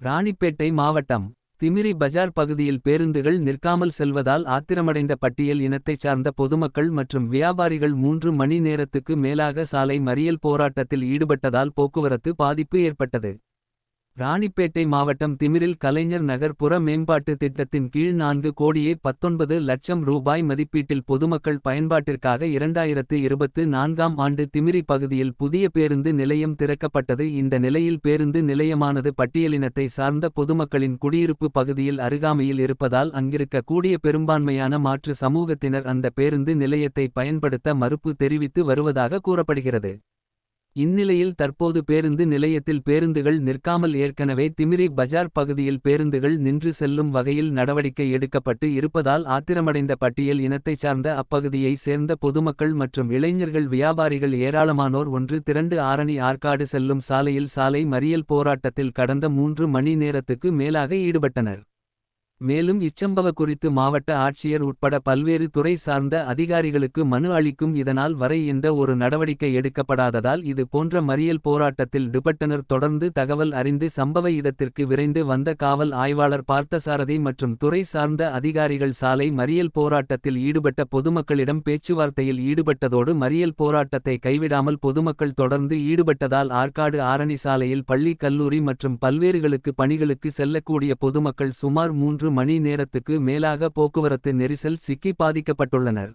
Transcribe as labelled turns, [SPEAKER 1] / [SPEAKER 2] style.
[SPEAKER 1] ராணிப்பேட்டை மாவட்டம் திமிரி பஜார் பகுதியில் பேருந்துகள் நிற்காமல் செல்வதால் ஆத்திரமடைந்த பட்டியல் இனத்தைச் சார்ந்த பொதுமக்கள் மற்றும் வியாபாரிகள் மூன்று மணி நேரத்துக்கு மேலாக சாலை மறியல் போராட்டத்தில் ஈடுபட்டதால் போக்குவரத்து பாதிப்பு ஏற்பட்டது. ராணிப்பேட்டை மாவட்டம் திமிரில் கலைஞர் நகர் புற மேம்பாட்டு திட்டத்தின் கீழ் நான்கு கோடியே பத்தொன்பது லட்சம் ரூபாய் மதிப்பீட்டில் பொதுமக்கள் பயன்பாட்டிற்காக இரண்டாயிரத்து இருபத்து நான்காம் ஆண்டு திமிரி பகுதியில் புதிய பேருந்து நிலையம் திறக்கப்பட்டது இந்த நிலையில் பேருந்து நிலையமானது பட்டியலினத்தை சார்ந்த பொதுமக்களின் குடியிருப்பு பகுதியில் அருகாமையில் இருப்பதால் அங்கிருக்க கூடிய பெரும்பான்மையான மாற்று சமூகத்தினர் அந்த பேருந்து நிலையத்தை பயன்படுத்த மறுப்பு தெரிவித்து வருவதாக கூறப்படுகிறது. இந்நிலையில் தற்போது பேருந்து நிலையத்தில் பேருந்துகள் நிற்காமல் ஏற்கனவே திமிரி பஜார் பகுதியில் பேருந்துகள் நின்று செல்லும் வகையில் நடவடிக்கை எடுக்கப்பட்டு இருப்பதால் ஆத்திரமடைந்த பட்டியல் இனத்தைச் சார்ந்த அப்பகுதியை சேர்ந்த பொதுமக்கள் மற்றும் இளைஞர்கள் வியாபாரிகள் ஏராளமானோர் ஒன்று திரண்டு ஆரணி ஆற்காடு செல்லும் சாலையில் சாலை மறியல் போராட்டத்தில் கடந்த மூன்று மணி நேரத்துக்கு மேலாக ஈடுபட்டனர். மேலும் இச்சம்பவ குறித்து மாவட்ட ஆட்சியர் உட்பட பல்வேறு துறை சார்ந்த அதிகாரிகளுக்கு மனு அளிக்கும் இதனால் வரை எந்த ஒரு நடவடிக்கை எடுக்கப்படாததால் இது போன்ற மறியல் போராட்டத்தில் டிபட்டனர் தொடர்ந்து தகவல் அறிந்து சம்பவ இடத்திற்கு விரைந்து வந்த காவல் ஆய்வாளர் பார்த்தசாரதி மற்றும் துறை சார்ந்த அதிகாரிகள் சாலை மறியல் போராட்டத்தில் ஈடுபட்ட பொதுமக்களிடம் பேச்சுவார்த்தையில் ஈடுபட்டதோடு மறியல் போராட்டத்தை கைவிடாமல் பொதுமக்கள் தொடர்ந்து ஈடுபட்டதால் ஆற்காடு ஆரணி சாலையில் பள்ளி கல்லூரி மற்றும் பல்வேறுகளுக்கு பணிகளுக்கு செல்லக்கூடிய பொதுமக்கள் சுமார் மூன்று மூன்று மணி நேரத்துக்கு மேலாக போக்குவரத்து நெரிசல் சிக்கி பாதிக்கப்பட்டுள்ளனர்.